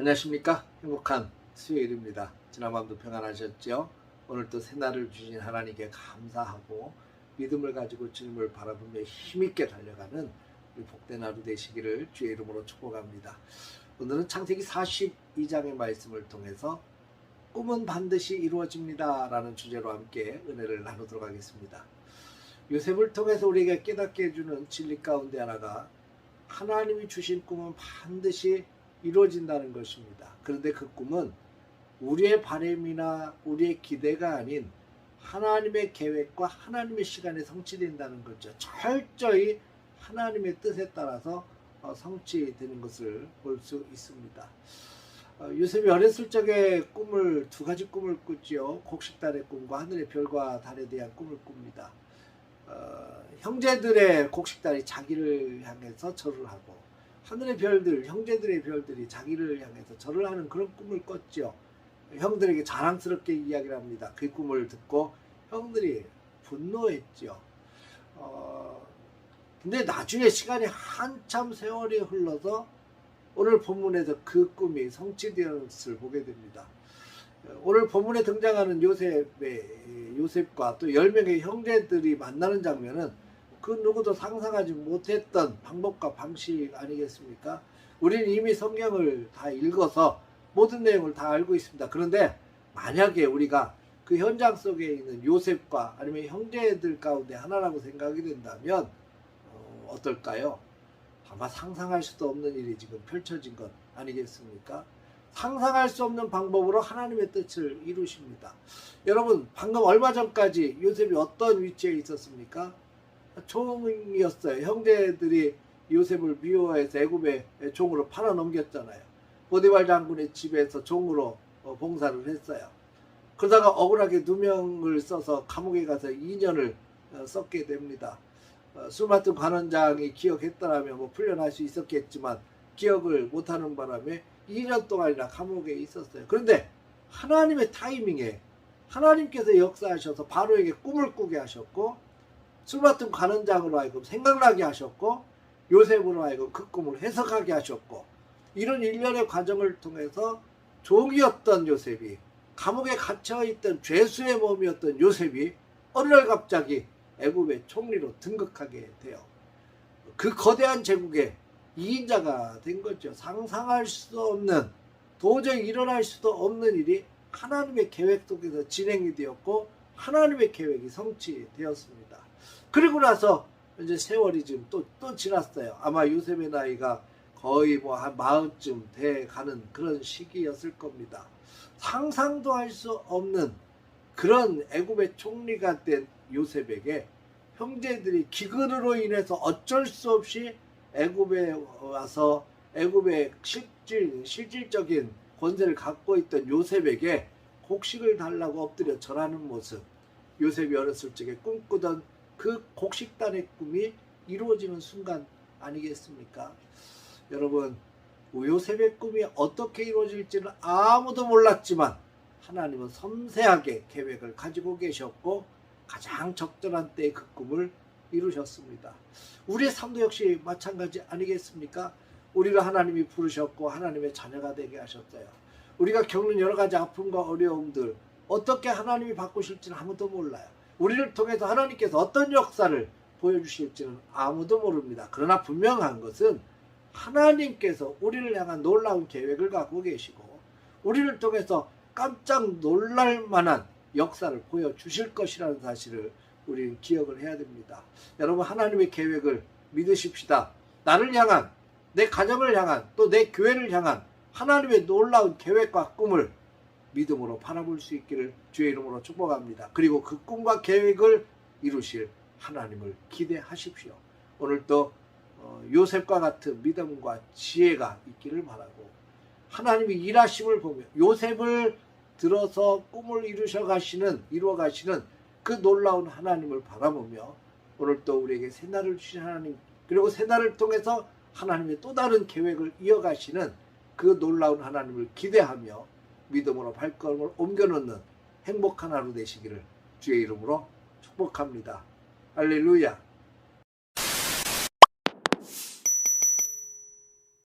안녕하십니까? 행복한 수요일입니다. 지난 밤도 평안하셨죠 오늘 또 새날을 주신 하나님께 감사하고 믿음을 가지고 주님을 바라보며 힘있게 달려가는 우리 복된 하루 되시기를 주의 이름으로 축복합니다. 오늘은 창세기 42장의 말씀을 통해서 꿈은 반드시 이루어집니다 라는 주제로 함께 은혜를 나누도록 하겠습니다. 요셉을 통해서 우리에게 깨닫게 해주는 진리 가운데 하나가 하나님이 주신 꿈은 반드시 이루어진다는 것입니다. 그런데 그 꿈은 우리의 바램이나 우리의 기대가 아닌 하나님의 계획과 하나님의 시간에 성취된다는 거죠. 철저히 하나님의 뜻에 따라서 어, 성취되는 것을 볼 수 있습니다. 어, 요셉이 어렸을 적에 꿈을 두 가지 꿈을 꾸지요. 곡식달의 꿈과 하늘의 별과 달에 대한 꿈을 꿉니다. 어, 형제들의 곡식달이 자기를 향해서 절을 하고 하늘의 별들, 형제들의 별들이 자기를 향해서 절을 하는 그런 꿈을 꿨죠. 형들에게 자랑스럽게 이야기를 합니다. 그 꿈을 듣고 형들이 분노했죠. 어, 근데 나중에 시간이 한참 세월이 흘러서 오늘 본문에서 그 꿈이 성취되었을 보게 됩니다. 오늘 본문에 등장하는 요셉의 요셉과 또 10명의 형제들이 만나는 장면은 그 누구도 상상하지 못했던 방법과 방식 아니겠습니까? 우리는 이미 성경을 다 읽어서 모든 내용을 다 알고 있습니다. 그런데 만약에 우리가 그 현장 속에 있는 요셉과 아니면 형제들 가운데 하나라고 생각이 된다면 어, 어떨까요? 아마 상상할 수도 없는 일이 지금 펼쳐진 것 아니겠습니까? 상상할 수 없는 방법으로 하나님의 뜻을 이루십니다. 여러분, 방금 얼마 전까지 요셉이 어떤 위치에 있었습니까? 종이었어요. 형제들이 요셉을 미워해서 애굽의 종으로 팔아 넘겼잖아요. 보디발 장군의 집에서 종으로 어, 봉사를 했어요. 그러다가 억울하게 누명을 써서 감옥에 가서 2년을 어, 썼게 됩니다. 어, 술 맡은 관원장이 기억했더라면 뭐 풀려날 수 있었겠지만 기억을 못하는 바람에 2년 동안이나 감옥에 있었어요. 그런데 하나님의 타이밍에 하나님께서 역사하셔서 바로에게 꿈을 꾸게 하셨고 술 맡은 관원장으로 하여금 생각나게 하셨고 요셉으로 하여금 그 꿈을 해석하게 하셨고 이런 일련의 과정을 통해서 종이었던 요셉이 감옥에 갇혀있던 죄수의 몸이었던 요셉이 어느 날 갑자기 애굽의 총리로 등극하게 돼요. 그 거대한 제국의 2인자가 된 거죠. 상상할 수 없는 도저히 일어날 수도 없는 일이 하나님의 계획 속에서 진행이 되었고 하나님의 계획이 성취되었습니다. 그리고 나서 이제 세월이 지금 또, 또 지났어요. 아마 요셉의 나이가 거의 뭐 한 마흔쯤 돼 가는 그런 시기였을 겁니다. 상상도 할 수 없는 그런 애굽의 총리가 된 요셉에게 형제들이 기근으로 인해서 어쩔 수 없이 애굽에 와서 애굽의 실질 실질적인 권세를 갖고 있던 요셉에게 곡식을 달라고 엎드려 절하는 모습. 요셉이 어렸을 적에 꿈꾸던 그 곡식단의 꿈이 이루어지는 순간 아니겠습니까? 여러분, 요셉의 꿈이 어떻게 이루어질지는 아무도 몰랐지만 하나님은 섬세하게 계획을 가지고 계셨고 가장 적절한 때에 그 꿈을 이루셨습니다. 우리의 삶도 역시 마찬가지 아니겠습니까? 우리를 하나님이 부르셨고 하나님의 자녀가 되게 하셨어요. 우리가 겪는 여러 가지 아픔과 어려움들 어떻게 하나님이 바꾸실지는 아무도 몰라요. 우리를 통해서 하나님께서 어떤 역사를 보여주실지는 아무도 모릅니다. 그러나 분명한 것은 하나님께서 우리를 향한 놀라운 계획을 갖고 계시고 우리를 통해서 깜짝 놀랄 만한 역사를 보여주실 것이라는 사실을 우리는 기억을 해야 됩니다. 여러분 하나님의 계획을 믿으십시다. 나를 향한 내 가정을 향한 또 내 교회를 향한 하나님의 놀라운 계획과 꿈을 믿음으로 바라볼 수 있기를 주의 이름으로 축복합니다. 그리고 그 꿈과 계획을 이루실 하나님을 기대하십시오. 오늘도 어, 요셉과 같은 믿음과 지혜가 있기를 바라고 하나님이 일하심을 보며 요셉을 들어서 꿈을 이루셔 가시는 이루어 가시는 그 놀라운 하나님을 바라보며 오늘 또 우리에게 새날을 주신 하나님 그리고 새날을 통해서 하나님의 또 다른 계획을 이어가시는 그 놀라운 하나님을 기대하며 믿음으로 발걸음을 옮겨놓는 행복한 하루 되시기를 주의 이름으로 축복합니다. 할렐루야.